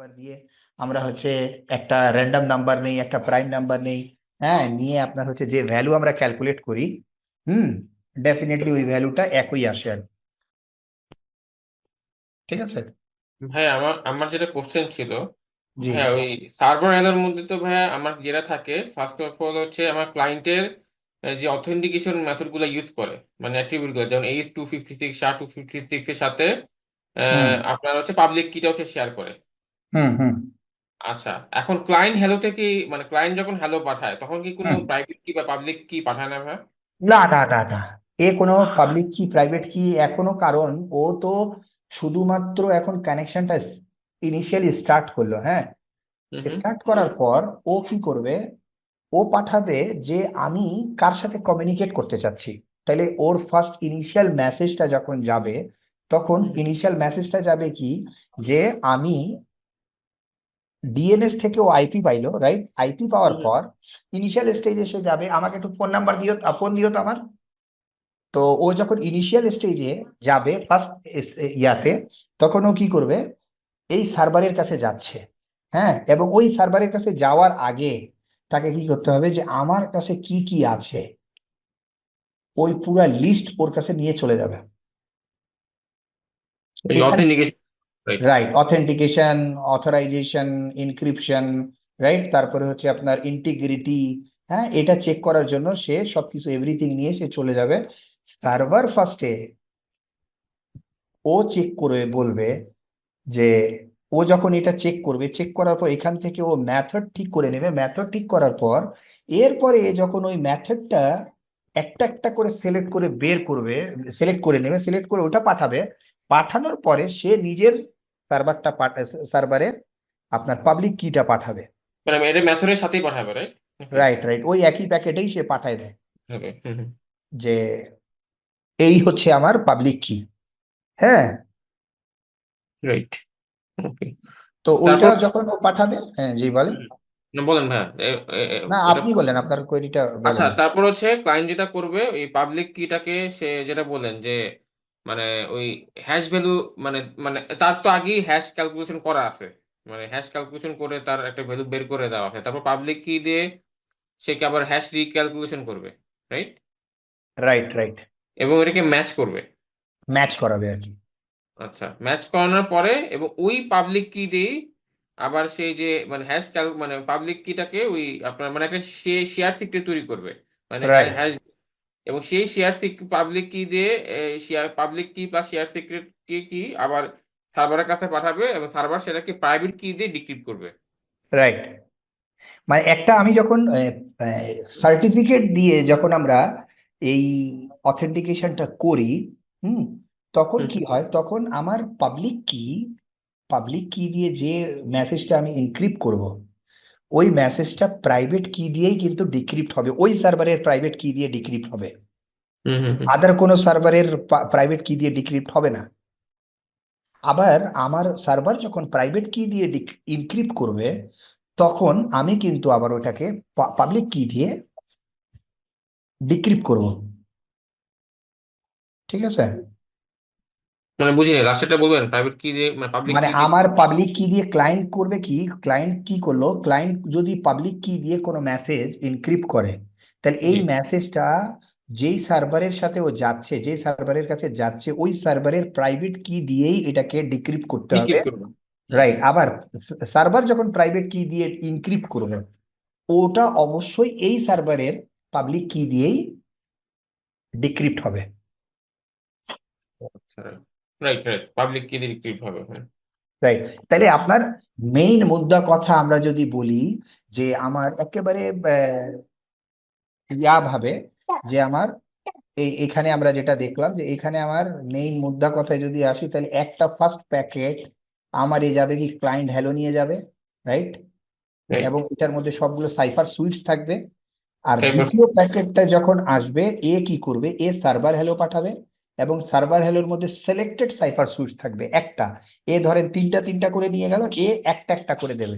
Number দিয়ে আমরা হচ্ছে একটা র্যান্ডম নাম্বার নেই একটা প্রাইম নাম্বার নেই হ্যাঁ নিয়ে আপনার হচ্ছে যে ভ্যালু আমরা ক্যালকুলেট করি হুম ডেফিনেটলি ওই ভ্যালুটা একই আসে আর ঠিক আছে? ভাই আমার আমার যেটা কোশ্চেন ছিল হ্যাঁ ওই সার্ভার এরর মধ্যে তো ভাইয়া আমার যেটা থাকে ফার্স্ট অফ অল হচ্ছে আমার ক্লায়েন্টের যে অথেন্টিকেশন মেথডগুলো ইউজ করে মানে অ্যাট্রিবিউটগুলো যেমন H two fifty six two fifty six এর সাথে আহ, আপনার হচ্ছে পাবলিক কিটাও সে শেয়ার করে। হুম হুম। আচ্ছা এখন ক্লায়েন্ট হ্যালোতে কি মানে ক্লায়েন্ট যখন হ্যালো পাঠায় তখন কি কোনো হুম। প্রাইভেট কি বা পাবলিক কি পাঠায় না ভাই? না না না না। এ কোনো পাবলিক কি প্রাইভেট কি এখনও কারণ ও তো শুধুমাত্র এখন কানেকশনটা ইনিশিয়ালি স্টার্ট করল হ্যাঁ? হুম হুম। স্টার্ট করার পর ও কি করবে ও পাঠাবে যে আমি কার সাথে কমিউনিকেট করতে চাচ্ছি। তাহলে ওর ফার্স্ট ইনিশিয়াল মেসেজটা যখন যাবে তখন হুম। ইনিশিয়াল মেসেজটা যাবে কি যে আমি ডিএনএস থেকে ও আইপি পাইলো রাইট আইপি পাওয়ার পর ইনিশিয়াল স্টেজে এসে যাবে। আমাকে একটু ফোন নাম্বার দিও ফোন দিও তো আমার। তো ও যখন ইনিশিয়াল স্টেজে যাবে ফার্স্ট ইয়াতে তখন ও কি করবে? এই সার্ভারের কাছে যাচ্ছে হ্যাঁ? এবং ওই সার্ভারের কাছে যাওয়ার আগে তাকে কি করতে হবে যে আমার কাছে কি কি আছে? ওই পুরা লিস্ট ওর কাছে নিয়ে চলে যাবে। Authentication right authentication authorization encryption right তারপরে হচ্ছে আপনার ইন্টিগ্রিটি হ্যাঁ? এটা চেক করার জন্য সে সবকিছু এভরিথিং নিয়ে সে চলে যাবে। সার্ভার ফার্স্টে ও চেক করে বলবে যে, ও যখন এটা চেক করবে চেক করার পর এখান থেকে ও মেথড ঠিক করে নেবে। মেথড ঠিক করার পর এরপরে যখন ওই মেথডটা একটা একটা করে সিলেক্ট করে বের করবে সিলেক্ট করে নেবে সিলেক্ট করে ওটা পাঠাবে, পাঠানোর পরে সে নিজের সার্ভারটা সার্ভারে আপনার পাবলিক কিটা পাঠাবে। মানে এটা মেথডের সাথেই পাঠাবে রাইট রাইট রাইট ওই একই প্যাকেটেই সে পাঠায় দেয়। যে এই হচ্ছে আমার পাবলিক কি হ্যাঁ? রাইট ওকে তো ওইটা যখন ও পাঠাবে হ্যাঁ জি বলেন। না বলেন না আপনি বলেন আপনার কোয়েরিটা আচ্ছা তারপর হচ্ছে ক্লায়েন্ট যেটা করবে ওই পাবলিক কিটাকে সে যেটা বললেন যে মানে ওই হ্যাশ ভ্যালু মানে মানে তার তো আগেই হ্যাশ ক্যালকুলেশন করা আছে। মানে হ্যাশ ক্যালকুলেশন করে তার একটা ভ্যালু বের করে দেওয়া আছে। তারপর পাবলিক কি দিয়ে সে কি আবার হ্যাশ রিক্যালকুলেশন করবে রাইট রাইট রাইট এবং এটাকে ম্যাচ করবে। ম্যাচ করাবে আর কি। আচ্ছা ম্যাচ করানোর পরে এবং ওই পাবলিক কি দিয়েই আবার সেই যে মানে হ্যাশ ক্যাল মানে পাবলিক কিটাকে ওই আপনার মানে একটা শেয়ার সিক্রেট তৈরি করবে। মানে হ্যাশ এবং সেই শেয়ার পাবলিক কি দিয়ে share public key plus share secret key কি আবার সার্ভারের কাছে পাঠাবে এবং সার্ভার সেটাকে প্রাইভেট কি দিয়ে ডিক্রিপ্ট করবে। রাইট মানে একটা আমি যখন সার্টিফিকেট দিয়ে যখন আমরা এই অথেন্টিকেশনটা করি হুম তখন কি হয়? তখন আমার পাবলিক কি পাবলিক কি দিয়ে যে মেসেজটা আমি এনক্রিপ্ট করব ওই মেসেজটা প্রাইভেট কি দিয়েই কিন্তু ডিক্রিপ্ট হবে। ওই সার্ভারের প্রাইভেট কি দিয়ে ডিক্রিপ্ট হবে। আদার কোনো সার্ভারের প্রাইভেট কি দিয়ে ডিক্রিপ্ট হবে না। আবার আমার সার্ভার যখন প্রাইভেট কি দিয়ে ইনক্রিপ্ট করবে তখন আমি কিন্তু আবার ওটাকে পাবলিক কি দিয়ে ডিক্রিপ্ট করব। ঠিক আছে? মানে বুঝিনি লাস্টেরটা বলবেন? প্রাইভেট কি দিয়ে মানে পাবলিক মানে কি দিয়ে? আমার পাবলিক কি দিয়ে ক্লায়েন্ট করবে কি? ক্লায়েন্ট কি করল? ক্লায়েন্ট যদি পাবলিক কি দিয়ে কোনো মেসেজ ইনক্রিপ্ট করে তাহলে এই জি। মেসেজটা যেই সার্ভারের সাথে ও যাচ্ছে যেই সার্ভারের কাছে যাচ্ছে ওই সার্ভারের প্রাইভেট কি দিয়েই এটাকে ডিক্রিপ্ট করতে হবে। ডিক্রিপ্ট রাইট আবার সার্ভার যখন প্রাইভেট কি দিয়ে ইনক্রিপ্ট করবে ওটা অবশ্যই এই সার্ভারের পাবলিক কি দিয়েই ডিক্রিপ্ট হবে। আচ্ছা। রাইট রাইট পাবলিক কি দিয়ে হবে হ্যাঁ। রাইট তাহলে আপনার মেইন মুদ্রা কথা আমরা যদি বলি যে আমার একেবারে ইয়া ভাবে যে আমার এই এখানে আমরা যেটা দেখলাম যে এখানে আমার মেইন মুদ্রা কথায় যদি আসি তাহলে একটা ফার্স্ট প্যাকেট আমার এ যাবে কি ক্লায়েন্ট হ্যালো নিয়ে যাবে রাইট রাইট এবং এটার মধ্যে সবগুলো সাইফার সুইটস থাকবে। আর দ্বিতীয় প্যাকেটটা যখন আসবে এ কি করবে? এ সার্ভার হ্যালো পাঠাবে। এবং সার্ভার হ্যালোর মধ্যে সিলেক্টেড সাইফার সুইটস থাকবে একটা। এ ধরেন তিনটা তিনটা করে নিয়ে গেল এ একটা একটা করে দেবে।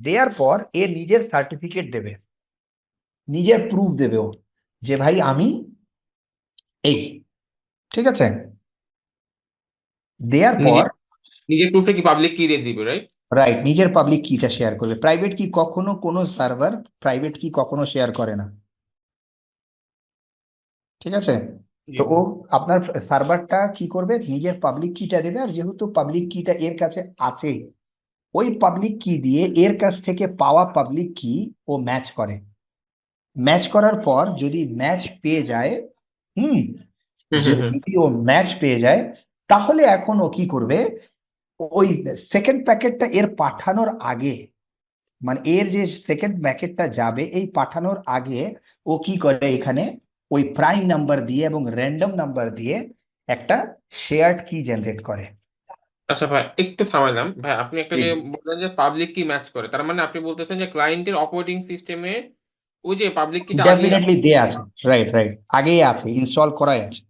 দেওয়ার পর এ নিজের সার্টিফিকেট দেবে। নিজের প্রুফ দেবে ও যে ভাই আমি এই ঠিক আছে? দেওয়ার পর নিজের প্রুফটা কি পাবলিক কি দিয়ে দিবে রাইট রাইট নিজের পাবলিক কিটা শেয়ার করবে। প্রাইভেট কি কখনো কোনো সার্ভার প্রাইভেট কি কখনো শেয়ার করে না। ঠিক আছে? তো ও আপনার সার্ভারটা কি করবে? নিজের পাবলিক কিটা দেবে আর যেহেতু পাবলিক কিটা এর কাছে আছে ওই পাবলিক কি দিয়ে এর কাছ থেকে পাওয়া পাবলিক কি ও ম্যাচ করে। ম্যাচ করার পর যদি ম্যাচ পেয়ে যায় হুম যদি ও ম্যাচ পেয়ে যায় তাহলে এখন ও কি করবে? ওই সেকেন্ড প্যাকেটটা এর পাঠানোর আগে মানে এর যে সেকেন্ড প্যাকেটটা যাবে এই পাঠানোর আগে ও কি করে এখানে ওই প্রাইম নাম্বার দিয়ে এবং র্যান্ডম নাম্বার দিয়ে একটা শেয়ার্ড কি জেনারেট করে। আচ্ছা ভাই একটু থামালাম ভাই আপনি একটা যে বললেন যে পাবলিক কি ম্যাচ করে তার মানে আপনি বলতেছেন যে ক্লায়েন্টের অপারেটিং সিস্টেমে ওই যে পাবলিক কিটা আগেই ডেফিনেটলি দেয়া আছে। রাইট রাইট আগেই আছে ইনস্টল করাই আছে।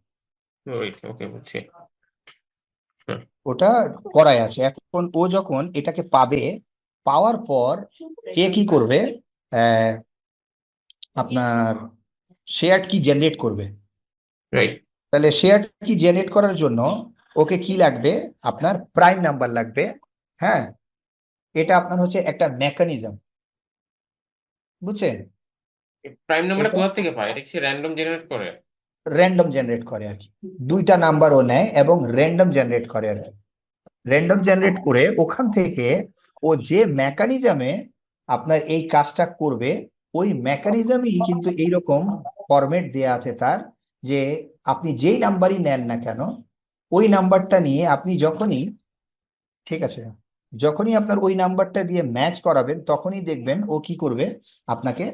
ওয়েট ওকে বুঝছি। ওটা করাই আছে। এখন ও যখন এটাকে পাবে পাওয়ার পর এ কি করবে? আপনার শেয়ার্ড কি জেনারেট করবে। রাইট তাহলে শেয়ার কি জেনারেট করার জন্য ওকে কি লাগবে? আপনার প্রাইম নাম্বার লাগবে। হ্যাঁ? এটা আপনার হচ্ছে একটা মেকানিজম বুঝছেন? প্রাইম নাম্বারটা কোথা থেকে পায়? এটা কি র্যান্ডম জেনারেট করে? র্যান্ডম জেনারেট করে আর কি। দুইটা নাম্বার ও নেয় এবং র্যান্ডম জেনারেট করে আর কি। র্যান্ডম জেনারেট করে ওখান থেকে ও যে মেকানিজমে আপনার এই কাজটা করবে ওই মেকানিজমই কিন্তু এইরকম ফরম্যাট দেয়া আছে তার যে আপনি যেই নাম্বারই নেন না কেন ওই নাম্বারটা নিয়ে আপনি যখনই ঠিক আছে যখনই আপনার ওই নাম্বারটা দিয়ে ম্যাচ করাবেন তখনই দেখবেন ও কি করবে আপনাকে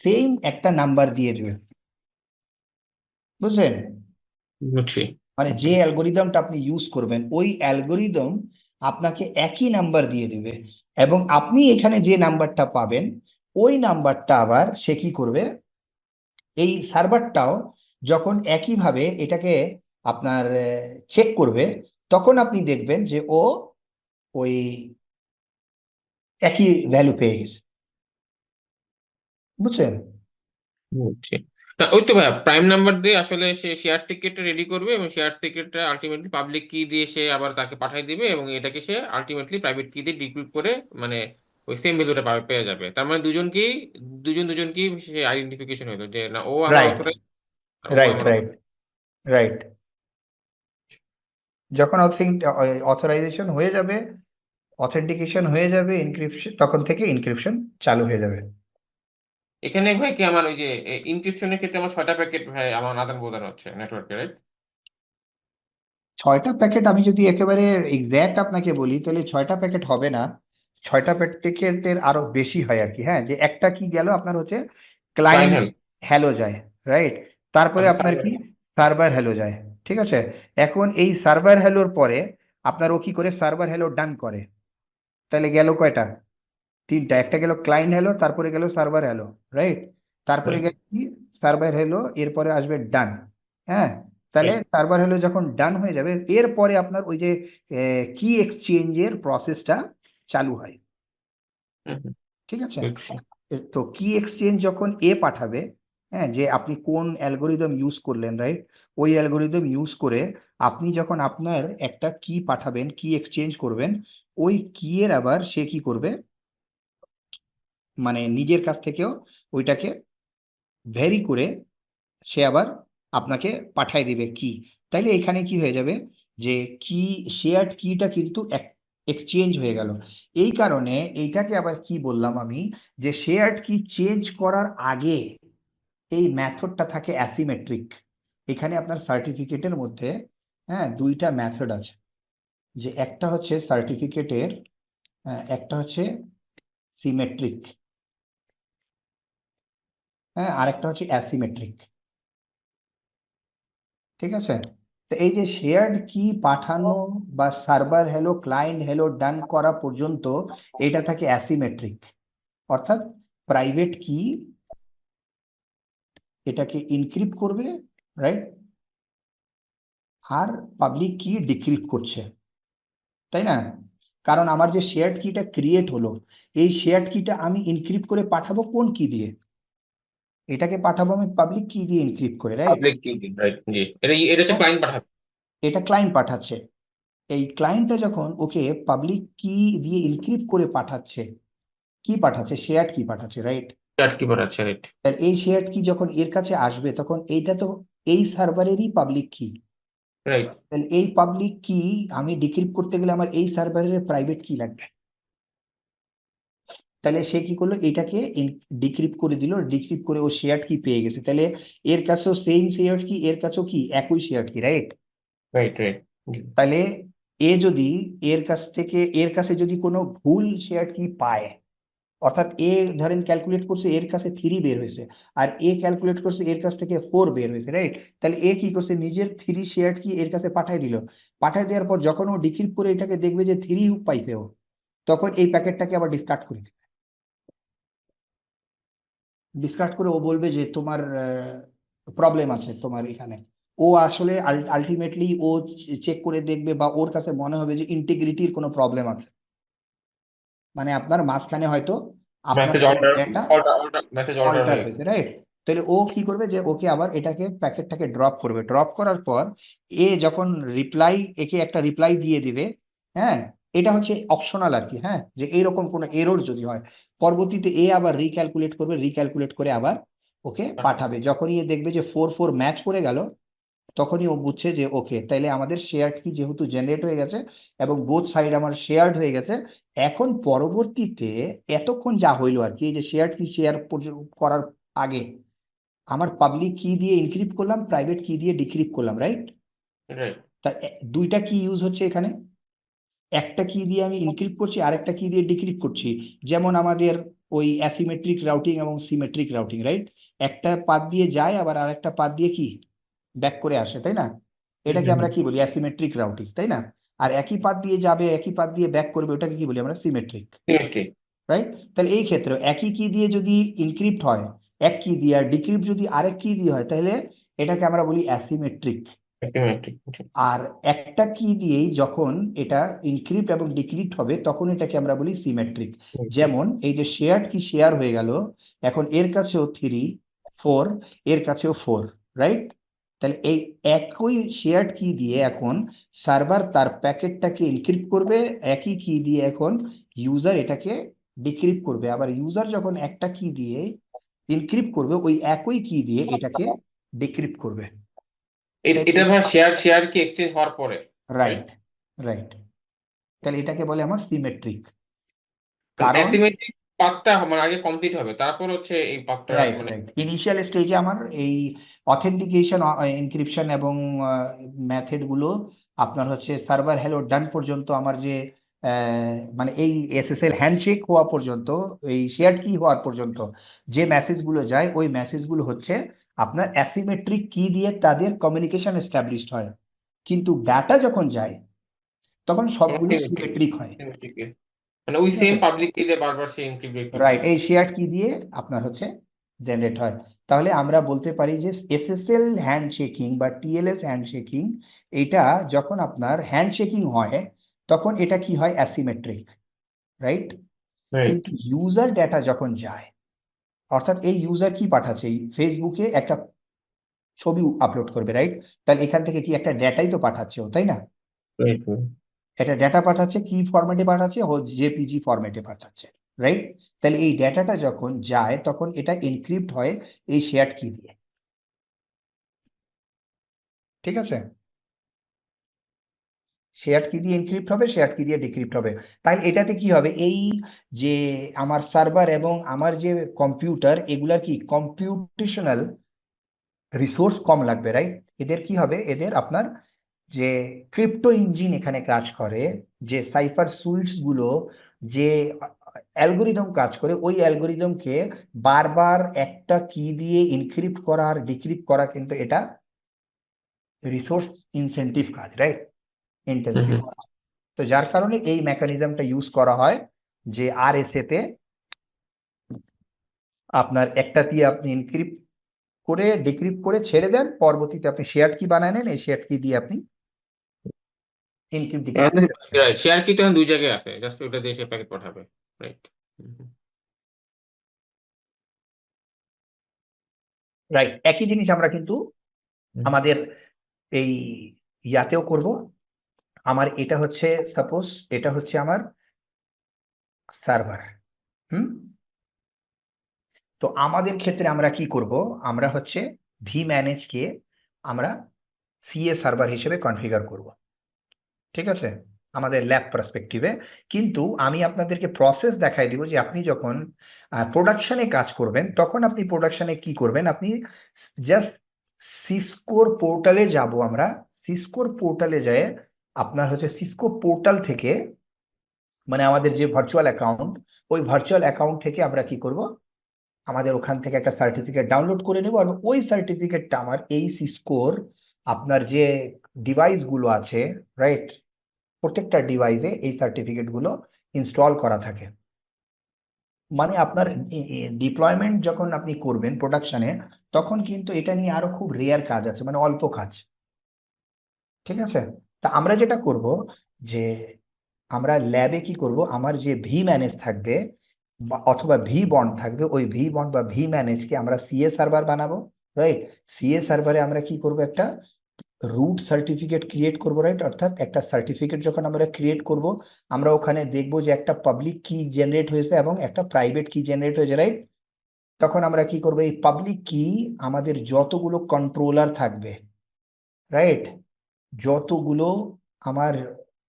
সেম একটা নাম্বার দিয়ে দেবে। বুঝলেন? বুঝছি। মানে যে অ্যালগোরিদমটা আপনি ইউজ করবেন ওই অ্যালগোরিদম আপনাকে একই নাম্বার দিয়ে দিবে। এবং আপনি এখানে যে নাম্বারটা পাবেন ওই নাম্বারটা আবার সে কি করবে এই সার্ভারটাও যখন একইভাবে এটাকে আপনার চেক করবে, তখন আপনি দেখবেন যে ও ওই একই ভ্যালু পেয়ে গেছে। বুঝছেন? বুঝছি। ওই তো ভাইয়া প্রাইম নাম্বার দিয়ে আসলে সে শেয়ার সিক্রেটটা রেডি করবে এবং শেয়ার সিক্রেটটা আলটিমেটলি পাবলিক কি দিয়ে সে আবার তাকে পাঠিয়ে দিবে এবং এটাকে সে আলটিমেটলি প্রাইভেট কি দিয়ে ডিক্রিপ্ট করে মানে ওই সেম ভ্যালুটা পাবে পেয়ে যাবে। তার মানে দুজনকেই দুজন দুজনকেই সে আইডেন্টিফিকেশন হইল যে না ও আমার রাইট রাইট রাইট রাইট যখন অথরাইজেশন হয়ে যাবে অথেন্টিকেশন হয়ে যাবে ইনক্রিপশন তখন থেকে ইনক্রিপশন চালু হয়ে যাবে। এখানে ভাই কি আমার ওই যে ইনক্রিপশনের ক্ষেত্রে আমার ছয়টা প্যাকেট ভাই আমার আদান প্রদান হচ্ছে নেটওয়ার্কে রাইট ছয়টা প্যাকেট আমি যদি একেবারে এক্স্যাক্ট আপনাকে বলি তাহলে ছয়টা প্যাকেট হবে না। ছয়টা প্যাকেটের আরও বেশি হয় আর কি হ্যাঁ? যে একটা কি গেল? আপনার হচ্ছে ক্লায়েন্ট ক্লায়েন্ট হ্যালো যায় রাইট তারপরে আপনার কি? সার্ভার হ্যালো যায় ঠিক আছে? এখন এই সার্ভার হ্যালোর পরে আপনার ও কি করে? সার্ভার হ্যালো ডান করে। তাহলে গেল কয়টা? তিনটা। একটা গেল ক্লায়েন্ট হ্যালো তারপরে গেল সার্ভার হ্যালো রাইট তারপরে গেল কি? সার্ভার হ্যালো এরপরে আসবে ডান হ্যাঁ? তাহলে সার্ভার হ্যালো যখন ডান হয়ে যাবে এরপরে আপনার ওই যে কি এক্সচেঞ্জের প্রসেসটা চালু হয়। ঠিক আছে? তো কি এক্সচেঞ্জ যখন এ পাঠাবে হ্যাঁ যে আপনি কোন অ্যালগোরিদম ইউজ করলেন রাইট ওই অ্যালগোরিদম ইউজ করে আপনি যখন আপনার একটা কি পাঠাবেন কি এক্সচেঞ্জ করবেন ওই কি এর আবার সে কি করবে? মানে নিজের কাছ থেকেও ওইটাকে ভেরি করে সে আবার আপনাকে পাঠায় দিবে কি তাইলে এখানে কি হয়ে যাবে? যে কি শেয়ার্ড কিটা কিন্তু এক্সচেঞ্জ হয়ে গেল। এই কারণে এইটাকে আবার কি বললাম আমি? যে শেয়ার্ড কি চেঞ্জ করার আগে এই মেথডটা থাকে অ্যাসিমেট্রিক এখানে আপনার সার্টিফিকেটের মধ্যে হ্যাঁ দুইটা মেথড আছে। যে একটা হচ্ছে সার্টিফিকেটের একটা হচ্ছে সিমেট্রিক হ্যাঁ আরেকটা হচ্ছে অ্যাসিমেট্রিক ঠিক আছে? তো এই যে শেয়ার্ড কি পাঠানো বা server hello client hello done করা পর্যন্ত এটা থাকে অ্যাসিমেট্রিক অর্থাৎ প্রাইভেট কি এটাকে ইনক্রিপ্ট করবে রাইট আর পাবলিক কি ডিক্রিপ্ট করছে। তাই না? কারণ আমার যে শেয়ার্ড কিটা ক্রিয়েট হলো এই শেয়ার্ড কিটা আমি ইনক্রিপ্ট করে পাঠাবো কোন কি দিয়ে? এটাকে পাঠাবো আমি পাবলিক কি দিয়ে ইনক্রিপ্ট করে রাইট পাবলিক কি রাইট জি। এটা এটা হচ্ছে ক্লায়েন্ট পাঠাবে। এটা ক্লায়েন্ট পাঠাচ্ছে। এই ক্লায়েন্টটা যখন ওকে পাবলিক কি দিয়ে ইনক্রিপ্ট করে পাঠাচ্ছে কি পাঠাচ্ছে? শেয়ার কি পাঠাচ্ছে রাইট চ্যাট কি পাঠাচ্ছে রাইট আর এই শেয়ার কি যখন এর কাছে আসবে তখন এইটা তো এই সার্ভারেরই পাবলিক কি রাইট তাহলে এই পাবলিক কি আমি ডিক্রিপ্ট করতে গেলে আমার এই সার্ভারের প্রাইভেট কি লাগবে। তাহলে সে কি করল? এটাকে ডিক্রিপ্ট করে দিল। ডিক্রিপ্ট করে ও শেয়ার কি পেয়ে গেছে। তাহলে এর কাছেও সেম শেয়ার কি এর কাছেও কি? একই শেয়ার কি রাইট রাইট রাইট তাহলে এ যদি এর কাছ থেকে এর কাছে যদি কোনো ভুল শেয়ার কি পায় অর্থাৎ এ ধরেন ক্যালকুলেট করছে এর কাছে থ্রি বের হয়েছে আর এ ক্যালকুলেট করছে এর কাছ থেকে ফোর বের হয়েছে রাইট তাহলে এ কি করছে? নিজের থ্রি শেয়ার কি এর কাছে পাঠায় দিল। পাঠায় দেওয়ার পর যখন ও ডিক্রিপ্ট করে এটাকে দেখবে যে থ্রি পাইছে ও তখন এই প্যাকেটটাকে আবার ডিসকার্ড করে দিবে ডিসকার্ড করে ও বলবে যে তোমার প্রবলেম আছে তোমার এখানে। ও আসলে আলটিমেটলি ও চেক করে দেখবে বা ওর কাছে মনে হবে যে ইন্টিগ্রিটির কোনো প্রবলেম আছে। মানে আপনার মাঝখানে হয়তো রাইট তাহলে ও কি করবে যে ওকে আবার এটাকে প্যাকেটটাকে ড্রপ করবে। ড্রপ করার পর এ যখন রিপ্লাই একে একটা রিপ্লাই দিয়ে দিবে হ্যাঁ? এটা হচ্ছে অপশনাল আর কি হ্যাঁ? যে এইরকম কোনো এরর যদি হয় পরবর্তীতে এ আবার রিক্যালকুলেট করবে রিক্যালকুলেট করে আবার ওকে পাঠাবে। যখনই এ দেখবে যে ফোর ফোর ম্যাচ করে গেল তখনই ও বুঝছে যে ওকে তাইলে আমাদের শেয়ার কি যেহেতু জেনারেট হয়ে গেছে এবং বোথ সাইড আমার শেয়ার্ড হয়ে গেছে এখন পরবর্তীতে এতক্ষণ যা হইল আর কি যে শেয়ার কি শেয়ার করার আগে আমার পাবলিক কি দিয়ে ইনক্রিপ্ট করলাম প্রাইভেট কি দিয়ে ডিক্রিপ্ট করলাম রাইট তা দুইটা কি ইউজ হচ্ছে এখানে। একটা কি দিয়ে আমি ইনক্রিপ্ট করছি আর একটা কি দিয়ে ডিক্রিপ্ট করছি। যেমন আমাদের ওই অ্যাসিমেট্রিক রাউটিং এবং সিমেট্রিক রাউটিং রাইট একটা পাত দিয়ে যায় আবার আরেকটা পাত দিয়ে কি? ব্যাক করে আসে তাই না? এটাকে আমরা কি বলি? অ্যাসিমেট্রিক রাউটিং তাই না? আর একই পাত দিয়ে যাবে একই পাত দিয়ে ব্যাক করবে ওটাকে কি বলি আমরা? সিমেট্রিক রাইট তাহলে এই ক্ষেত্রে একই কি দিয়ে যদি ইনক্রিপ্ট হয় এক কি দিয়ে আর ডিক্রিপ্ট যদি আরেক কি দিয়ে হয় তাহলে এটাকে আমরা বলি অ্যাসিমেট্রিক সিমেট্রি আর একটা কি দিয়েই যখন এটা ইনক্রিপ্ট এবং ডিক্রিপ্ট হবে তখন এটাকে আমরা বলি সিমেট্রিক যেমন এই যে শেয়ার কি শেয়ার হয়ে গেল এখন এর কাছেও থ্রি ফোর এর কাছেও ফোর রাইট তাহলে এই একই শেয়ার কি দিয়ে এখন সার্ভার তার প্যাকেটটাকে ইনক্রিপ্ট করবে একই কি দিয়ে এখন ইউজার এটাকে ডিক্রিপ্ট করবে। আবার ইউজার যখন একটা কি দিয়ে ইনক্রিপ্ট করবে ওই একই কি দিয়ে এটাকে ডিক্রিপ্ট করবে। এটা ভাই শেয়ার শেয়ার কি এক্সচেঞ্জ হওয়ার পরে। রাইট রাইট তাহলে এটাকে বলে আমার সিমেট্রিক কারণ অ্যাসিমেট্রিক পাথটা মানে আগে কমপ্লিট হবে তারপর হচ্ছে এই পাথটা রাইট মানে ইনিশিয়াল স্টেজে আমার এই অথেন্টিকেশন এনক্রিপশন এবং মেথডগুলো আপনার হচ্ছে সার্ভার হ্যালো ডান পর্যন্ত আমার যে মানে এই এসএসএল হ্যান্ডশেক হওয়া পর্যন্ত এই শেয়ার কি হওয়ার পর্যন্ত যে মেসেজগুলো যায় ওই মেসেজগুলো হচ্ছে আপনার অ্যাসিমেট্রিক কি দিয়ে তাদের কমিউনিকেশন এস্টাবলিশড হয়। কিন্তু ডাটা যখন যায় তখন সবগুলো Symmetric. সিমেট্রিক হয় মানে ওই সেম পাবলিক কিলে বারবার সে ইনক্রিপ্ট রাইট এই শেয়ার কি দিয়ে আপনার হচ্ছে জেনারেট হয়। তাহলে আমরা বলতে পারি যে এসএসএল হ্যান্ডশেকিং বা টিএলএস হ্যান্ডশেকিং এটা যখন আপনার হ্যান্ডশেকিং হয় তখন এটা কি হয়? অ্যাসিমেট্রিক রাইট রাইট কিন্তু ইউজার ডেটা যখন যায় অর্থাৎ এই ইউজার কি পাঠাচ্ছে? এই ফেসবুকে একটা ছবি আপলোড করবে রাইট তাহলে এখান থেকে কি একটা ডেটাই তো পাঠাচ্ছে ও তাই না? এটা ডেটা পাঠাচ্ছে কি ফরম্যাটে পাঠাচ্ছে? ও জেপিজি ফরম্যাটে পাঠাচ্ছে রাইট তাহলে এই ডেটাটা যখন যায় তখন এটা এনক্রিপ্ট হয় এই শেয়ার কি দিয়ে। ঠিক আছে? শেয়ার কি দিয়ে এনক্রিপ্ট হবে শেয়ার কি দিয়ে ডিক্রিপ্ট হবে। তাহলে এটাতে কি হবে? এই যে আমার সার্ভার এবং আমার যে কম্পিউটার এগুলার কি কম্পিউটেশনাল রিসোর্স কম লাগবে রাইট এদের কি হবে? এদের আপনার যে ক্রিপ্টো ইঞ্জিন এখানে কাজ করে, যে সাইফার সুইটসগুলো, যে অ্যালগোরিদম কাজ করে, ওই অ্যালগোরিদমকে বারবার একটা কি দিয়ে ইনক্রিপ্ট করা আর ডিক্রিপ্ট করা কিন্তু এটা রিসোর্স ইনসেন্টিভ কাজ রাইট ইন্টেন্সিভ তো যার কারণে এই মেকানিজমটা ইউজ করা হয় যে আর তে আপনার একটা দিয়ে আপনি ইনক্রিপ্ট করে ডিক্রিপ্ট করে ছেড়ে দেন পরবর্তীতে আপনি শেয়ার কি বানায় নেন এই শেয়ার কি দিয়ে আপনি ইনক্রিপ্ট শেয়ার কি তো দুই জায়গায় আছে জাস্ট ওটা দিয়ে সে প্যাকেট পাঠাবে রাইট রাইট একই জিনিস আমরা কিন্তু আমাদের এই ইয়াতেও করব। আমার এটা হচ্ছে সাপোজ এটা হচ্ছে আমার সার্ভার হুম? তো আমাদের ক্ষেত্রে আমরা কি করব? আমরা হচ্ছে ভি ম্যানেজকে আমরা সিএ সার্ভার হিসেবে কনফিগার করব। ঠিক আছে? আমাদের ল্যাব পার্সপেক্টিভে কিন্তু আমি আপনাদেরকে প্রসেস দেখাই দিব যে আপনি যখন প্রোডাকশনে কাজ করবেন, তখন আপনি প্রোডাকশনে কি করবেন? আপনি জাস্ট সিসকোর পোর্টালে যাব আমরা। সিসকোর পোর্টালে যেয়ে আপনার হচ্ছে সিসকো পোর্টাল থেকে মানে আমাদের যে ভার্চুয়াল অ্যাকাউন্ট ওই ভার্চুয়াল অ্যাকাউন্ট থেকে আমরা কি করব? আমাদের ওখান থেকে একটা সার্টিফিকেট ডাউনলোড করে নেব। আর ওই সার্টিফিকেটটা আমার এই সিসকোর আপনার যে ডিভাইসগুলো আছে রাইট প্রত্যেকটা ডিভাইসে এই সার্টিফিকেটগুলো ইনস্টল করা থাকে। মানে আপনার ডিপ্লয়মেন্ট যখন আপনি করবেন প্রোডাকশনে তখন কিন্তু এটা নিয়ে আরও খুব রেয়ার কাজ আছে মানে অল্প কাজ। ঠিক আছে? তা আমরা যেটা করব যে আমরা ল্যাবে কি করব? আমার যে ভি ম্যানেজ থাকবে অথবা ভি বন্ড থাকবে, ওই ভি বন্ড বা ভি ম্যানেজকে আমরা সিএ সার্ভার বানাবো রাইট সিএ সার্ভারে আমরা কি করব একটা রুট সার্টিফিকেট ক্রিয়েট করব রাইট অর্থাৎ একটা সার্টিফিকেট যখন আমরা ক্রিয়েট করব, আমরা ওখানে দেখব যে একটা পাবলিক কি জেনারেট হয়েছে এবং একটা প্রাইভেট কি জেনারেট হয়েছে রাইট তখন আমরা কি করব? এই পাবলিক কি আমাদের যতগুলো কন্ট্রোলার থাকবে রাইট যতগুলো আমার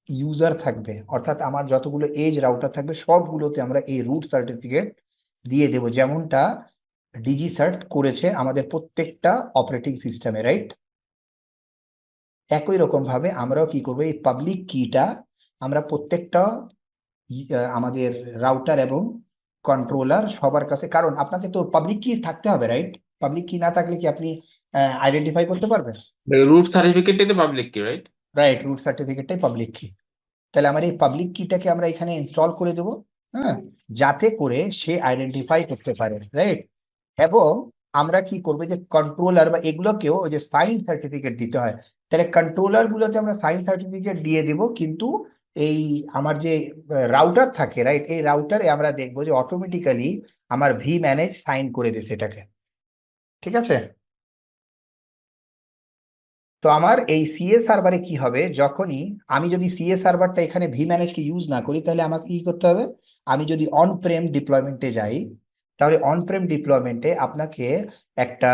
ইউজার থাকবে, অর্থাৎ আমার যতগুলো এজ রাউটার থাকবে, সবগুলোতে আমরা এই রুট সার্টিফিকেট দিয়ে দেব। যেমনটা ডিজি সার্ট করেছে আমাদের প্রত্যেকটা অপারেটিং সিস্টেমে রাইট একই রকম ভাবে আমরাও কি করব, এই পাবলিক কিটা আমরা প্রত্যেকটা আমাদের রাউটার এবং কন্ট্রোলার সবার কাছে, কারণ আপনাকে তো পাবলিক কি থাকতে হবে রাইট পাবলিক কি না থাকলে কি আপনি আইডেন্টিফাই করতে পারবে? রুট সার্টিফিকেটই তো public key right right root সার্টিফিকেটটাই public key তাহলে আমার এই পাবলিক কিটাকে আমরা এখানে ইনস্টল করে দেবো হ্যাঁ? যাতে করে সে আইডেন্টিফাই করতে পারে রাইট এবং আমরা কি করব যে কন্ট্রোলার বা এগুলোকেও ওই যে সাইন সার্টিফিকেট দিতে হয়। তাহলে কন্ট্রোলার গুলোতে আমরা সাইন সার্টিফিকেট দিয়ে দিব কিন্তু এই আমার যে রাউটার থাকে রাইট এই রাউটারে আমরা দেখব যে অটোমেটিক্যালি আমার ভি ম্যানেজ সাইন করে দিছে এটাকে। ঠিক আছে? তো আমার এই সিএ সার্ভারে কি হবে? যখনই আমি যদি সিএ সার্ভারটা এখানে ভি ম্যানেজকে ইউজ না করি, তাহলে আমাকে কি করতে হবে? আমি যদি অন প্রেম ডিপ্লয়মেন্টে যাই, তাহলে অন প্রেম ডিপ্লয়মেন্টে আপনাকে একটা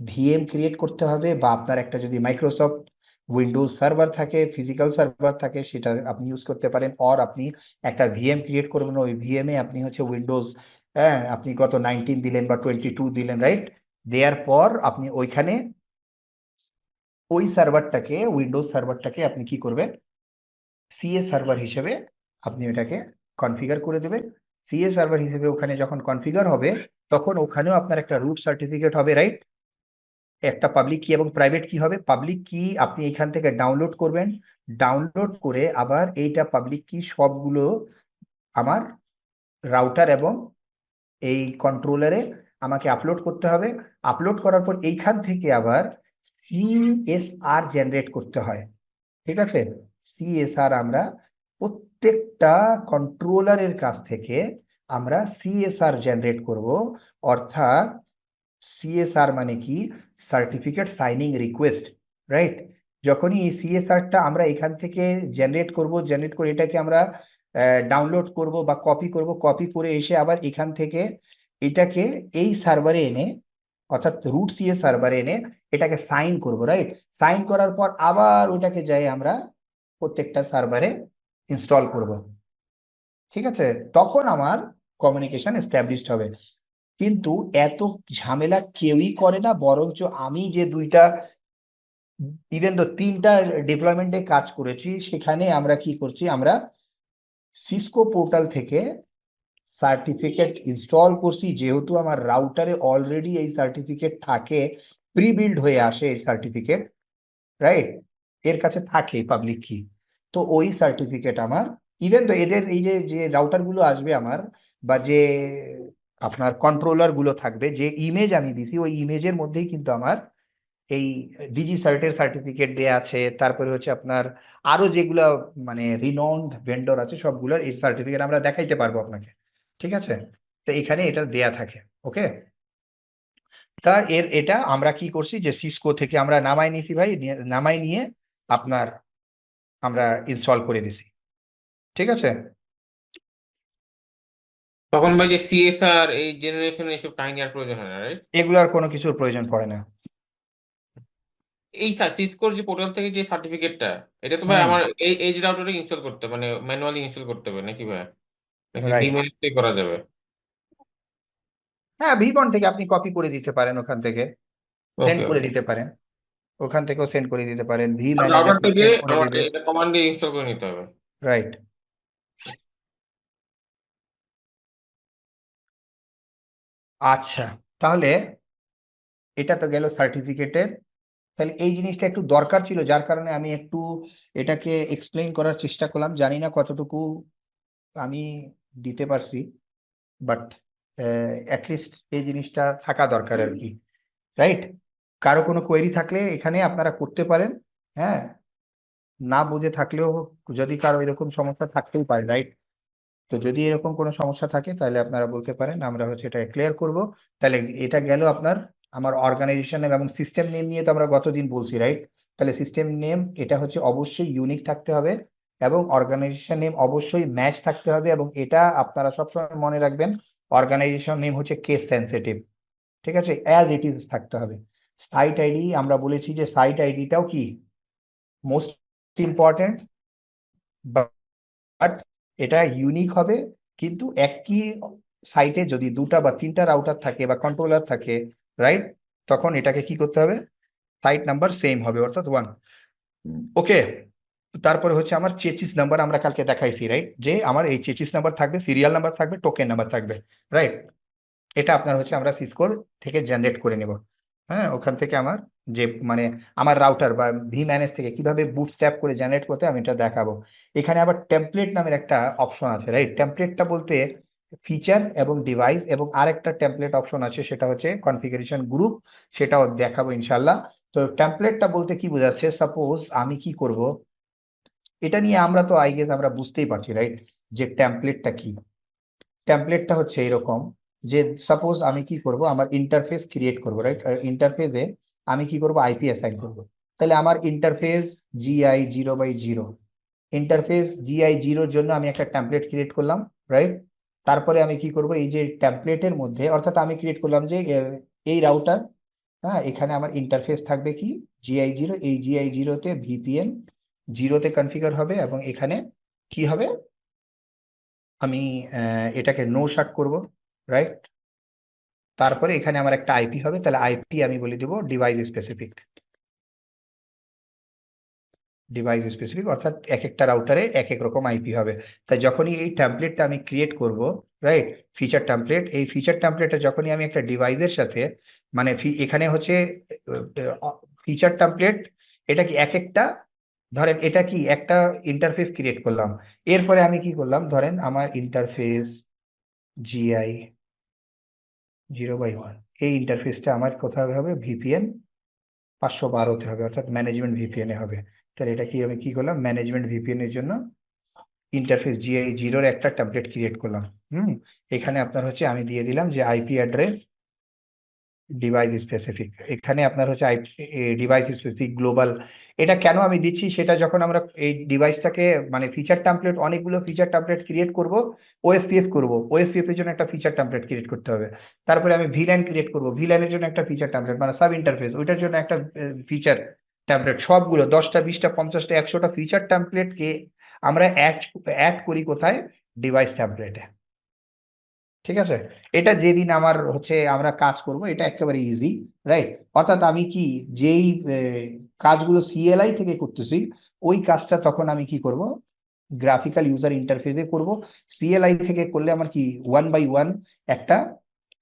ভিএম ক্রিয়েট করতে হবে বা আপনার একটা যদি মাইক্রোসফট উইন্ডোজ সার্ভার থাকে ফিজিক্যাল সার্ভার থাকে, সেটা আপনি ইউজ করতে পারেন। অর আপনি একটা ভিএম ক্রিয়েট করবেন, ওই ভিএম এ আপনি হচ্ছে উইন্ডোজ হ্যাঁ আপনি কত নাইনটিন দিলেন বা টোয়েন্টি টু দিলেন রাইট দেওয়ার পর আপনি ওইখানে ওই সার্ভারটাকে উইন্ডোজ সার্ভারটাকে আপনি কি করবেন? সিএ সার্ভার হিসেবে আপনি এটাকে কনফিগার করে দেবেন। সিএ সার্ভার হিসেবে ওখানে যখন কনফিগার হবে, তখন ওখানেও আপনার একটা রুট সার্টিফিকেট হবে রাইট একটা পাবলিক কি এবং প্রাইভেট কি হবে। পাবলিক কি আপনি এখান থেকে ডাউনলোড করবেন। ডাউনলোড করে আবার এইটা পাবলিক কি সবগুলো আমার রাউটার এবং এই কন্ট্রোলারে আমাকে আপলোড করতে হবে। আপলোড করার পর এইখান থেকে আবার সিএসআর জেনারেট করতে হয়। ঠিক আছে? সিএসআর আমরা প্রত্যেকটা কন্ট্রোলারের কাছ থেকে আমরা সিএসআর জেনারেট করব। অর্থাৎ সিএসআর মানে কি? সার্টিফিকেট সাইনিং রিকোয়েস্ট রাইট যখনই এই সিএসআরটা আমরা এখান থেকে জেনারেট করব জেনারেট করে এটাকে আমরা ডাউনলোড করব বা কপি করব কপি করে এসে আবার এখান থেকে এটাকে এই সার্ভারে এনে অর্থাৎ রুট সিএ সার্ভারে এনে এটাকে সাইন করব রাইট সাইন করার পর আবার ওটাকে যাই আমরা প্রত্যেকটা সার্ভারে ইনস্টল করব। ঠিক আছে? তখন আমার কমিউনিকেশন এস্টাবলিশড হবে। কিন্তু এত ঝামেলা কেউই করে না, বরঞ্চ আমি যে দুইটা ইভেন তো তিনটা ডিপ্লয়মেন্টে কাজ করেছি, সেখানে আমরা কি করছি, আমরা সিসকো পোর্টাল থেকে সার্টিফিকেট ইনস্টল করছি, যেহেতু আমার রাউটারে অলরেডি এই সার্টিফিকেট থাকে প্রি বিল্ড হয়ে আসে এই সার্টিফিকেট রাইট এর কাছে থাকে পাবলিক কি তো ওই সার্টিফিকেট আমার ইভেন তো এদের এই যে যে রাউটারগুলো আসবে আমার, বা যে আপনার কন্ট্রোলারগুলো থাকবে, যে ইমেজ আমি দিছি, ওই ইমেজের মধ্যেই কিন্তু আমার এই ডিজি সার্টের সার্টিফিকেট দেয়া আছে। তারপরে হচ্ছে আপনার আরও যেগুলো মানে রিনাউন্ড ভেন্ডর আছে, সবগুলোর এই সার্টিফিকেট আমরা দেখাইতে পারব আপনাকে। ঠিক আছে? তো এখানে এটা দেয়া থাকে ওকে? তা এর এটা আমরা কি করছি যে সিসকো থেকে আমরা নামাই নিছি ভাই নামাই নিয়ে আপনার আমরা ইনস্টল করে দিছি ঠিক আছে? তখন ভাই যে সিএসআর এই জেনারেশন এইসব কাহিনী আর প্রয়োজন হয় না রাইট এগুলার কোনো কিছুর প্রয়োজন পড়ে না। এই সিসকোর যে পোর্টাল থেকে যে সার্টিফিকেটটা এটা তো ভাই আমার এই এজ রাউটারে ইনস্টল করতে মানে ম্যানুয়ালি ইনস্টল করতে হবে নাকি ভাই? ডিমেরিটে করা যাবে। হ্যাঁ ভিবন থেকে আপনি কপি করে দিতে পারেন ওখান থেকে। সেন্ড করে দিতে পারেন। ওখান থেকেও সেন্ড করে দিতে পারেন। ভি আর ম্যানেজ রাউটার থেকে দিবেন। এটা কমান্ডে ইনস্টল করে নিতে হবে। রাইট আচ্ছা তাহলে এটা তো গেল সার্টিফিকেটের তাহলে এই জিনিসটা একটু দরকার ছিল যার কারণে আমি একটু এটাকে এক্সপ্লেইন করার চেষ্টা করলাম। জানি না কতটুকু আমি দিতে পারছি বাট অ্যাটলিস্ট এই জিনিসটা থাকা দরকার আর কি রাইট কারও কোনো কোয়েরি থাকলে এখানে আপনারা করতে পারেন হ্যাঁ? না বুঝে থাকলেও যদি কারও এরকম সমস্যা থাকতেই পারে রাইট তো যদি এরকম কোনো সমস্যা থাকে তাহলে আপনারা বলতে পারেন আমরা হচ্ছে এটা ক্লিয়ার করব। তাহলে এটা গেল আপনার আমার অর্গানাইজেশন নেম এবং সিস্টেম নেম নিয়ে তো আমরা গতদিন বলছি রাইট তাহলে সিস্টেম নেম এটা হচ্ছে অবশ্যই ইউনিক থাকতে হবে। এবং অর্গানাইজেশন নেম অবশ্যই ম্যাচ থাকতে হবে এবং এটা আপনারা সবসময় মনে রাখবেন অর্গানাইজেশন নেম হচ্ছে কেস সেন্সিটিভ ঠিক আছে? অ্যাজ ইট ইজ থাকতে হবে। সাইট আইডি আমরা বলেছি যে সাইট আইডিটাও কি? মোস্ট ইম্পর্টেন্ট বাট এটা ইউনিক হবে, কিন্তু একই সাইটে যদি দুটা বা তিনটা রাউটার থাকে বা কন্ট্রোলার থাকে রাইট তখন এটাকে কি করতে হবে? সাইট নাম্বার সেম হবে, অর্থাৎ ওয়ান ওকে তারপরে হচ্ছে আমার চেচিস নাম্বার আমরা কালকে দেখাইছি রাইট যে আমার এই চেচিস নাম্বার থাকবে সিরিয়াল নাম্বার থাকবে টোকেন নাম্বার থাকবে রাইট এটা আপনার হচ্ছে আমরা সিসকোর থেকে জেনারেট করে নেব। হ্যাঁ ওখান থেকে আমার যে মানে আমার রাউটার বা ভি ম্যানেজ থেকে কীভাবে বুটস্ট্র্যাপ করে জেনারেট করতে আমি এটা দেখাবো। এখানে আবার টেমপ্লেট নামের একটা অপশন আছে রাইট টেমপ্লেটটা বলতে ফিচার এবং ডিভাইস এবং আরেকটা টেমপ্লেট অপশন আছে, সেটা হচ্ছে কনফিগারেশন গ্রুপ সেটাও দেখাবো ইনশাল্লাহ তো টেমপ্লেটটা বলতে কি বোঝাচ্ছে? সাপোজ আমি কি করব? এটা নিয়ে আমরা তো আই গেস আমরা বুঝতেই পারছি রাইট যে টেমপ্লেটটা কি? টেমপ্লেটটা হচ্ছে এরকম যে সাপোজ আমি কি করব? আমার ইন্টারফেস ক্রিয়েট করব রাইট ইন্টারফেসে আমি কি করব? আইপি অ্যাসাইন করব। তাহলে আমার interface G I zero by zero interface G I জিরোর জন্য আমি একটা টেমপ্লেট ক্রিয়েট করলাম রাইট তারপরে আমি কি করব? এই যে টেমপ্লেটের মধ্যে, অর্থাৎ আমি ক্রিয়েট করলাম যে এই রাউটার হ্যাঁ? এখানে আমার ইন্টারফেস থাকবে কি? জিআই জিরো এই জিআই জিরোতে ভিপিএন জিরোতে কনফিগার হবে এবং এখানে কি হবে? আমি এটাকে নো শাট করব রাইট তারপরে এখানে আমার একটা আইপি হবে, তাহলে আইপি আমি বলে দেবো ডিভাইস স্পেসিফিক ডিভাইস স্পেসিফিক অর্থাৎ এক একটা রাউটারে এক এক রকম আইপি হবে। তাই যখনই এই টেমপ্লেটটা আমি ক্রিয়েট করব রাইট ফিচার টেমপ্লেট এই ফিচার টেমপ্লেটটা যখনই আমি একটা ডিভাইসের সাথে মানে এখানে হচ্ছে ফিচার টেমপ্লেট এটা কি এক একটা ধরেন এটা কি একটা ইন্টারফেস ক্রিয়েট করলাম। এরপরে আমি কি করলাম? ধরেন আমার interface G I zero by one এই ইন্টারফেসটা আমার কোথায় হবে? ভিপিএন পাঁচশো বারোতে হবে, অর্থাৎ ম্যানেজমেন্ট ভিপিএন হবে। তাহলে এটা কি আমি কি করলাম? ম্যানেজমেন্ট ভিপিএন এর জন্য ইন্টারফেস জিআই জিরোর একটা ট্যাবলেট ক্রিয়েট করলাম। হুম? এখানে আপনার হচ্ছে আমি দিয়ে দিলাম যে আইপি অ্যাড্রেস ডিভাইস স্পেসিফিক এখানে আপনার হচ্ছে আইপি ডিভাইস স্পেসিফিক গ্লোবাল এটা কেন আমি দিচ্ছি? সেটা যখন আমরা এই ডিভাইসটাকে মানে ফিচার টেমপ্লেট অনেকগুলো ফিচার টেমপ্লেট ক্রিয়েট করব ওএসপিএফ করব। ওএসপিএফ এর জন্য একটা ফিচার টেমপ্লেট ক্রিয়েট করতে হবে। তারপরে আমি ভিল্যান ক্রিয়েট করব। ভিল্যানের জন্য একটা ফিচার টেমপ্লেট মানে সাব ইন্টারফেস ওইটার জন্য একটা ফিচার টেমপ্লেট সবগুলো, দশটা, বিশটা, পঞ্চাশটা, একশোটা ফিচার টেমপ্লেটকে আমরা অ্যাড অ্যাড করি কোথায়? ডিভাইস টেমপ্লেটে ঠিক আছে? এটা যেদিন আমার হচ্ছে আমরা কাজ করব, এটা একেবারে ইজি রাইট অর্থাৎ আমি কি যেই কাজগুলো সিএলআই থেকে করতেছি, ওই কাজটা তখন আমি কি করব? গ্রাফিক্যাল ইউজার ইন্টারফেসে করব। সিএলআই থেকে করলে আমার কি ওয়ান বাই ওয়ান একটা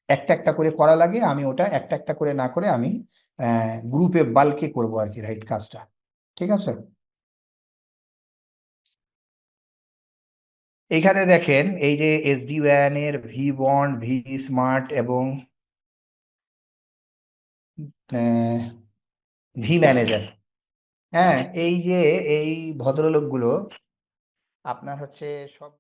একটা একটা করে করা লাগে, আমি ওটা একটা একটা করে না করে আমি গ্রুপে বাল্কে করব আর কি রাইট কাজটা। ঠিক আছে? এইখানে দেখেন, এই যে এসডি ওয়ানের ভি বন্ড ভি স্মার্ট এবং ভি ম্যানেজার হ্যাঁ এই যে এই ভদ্রলোকগুলো, আপনার হচ্ছে সব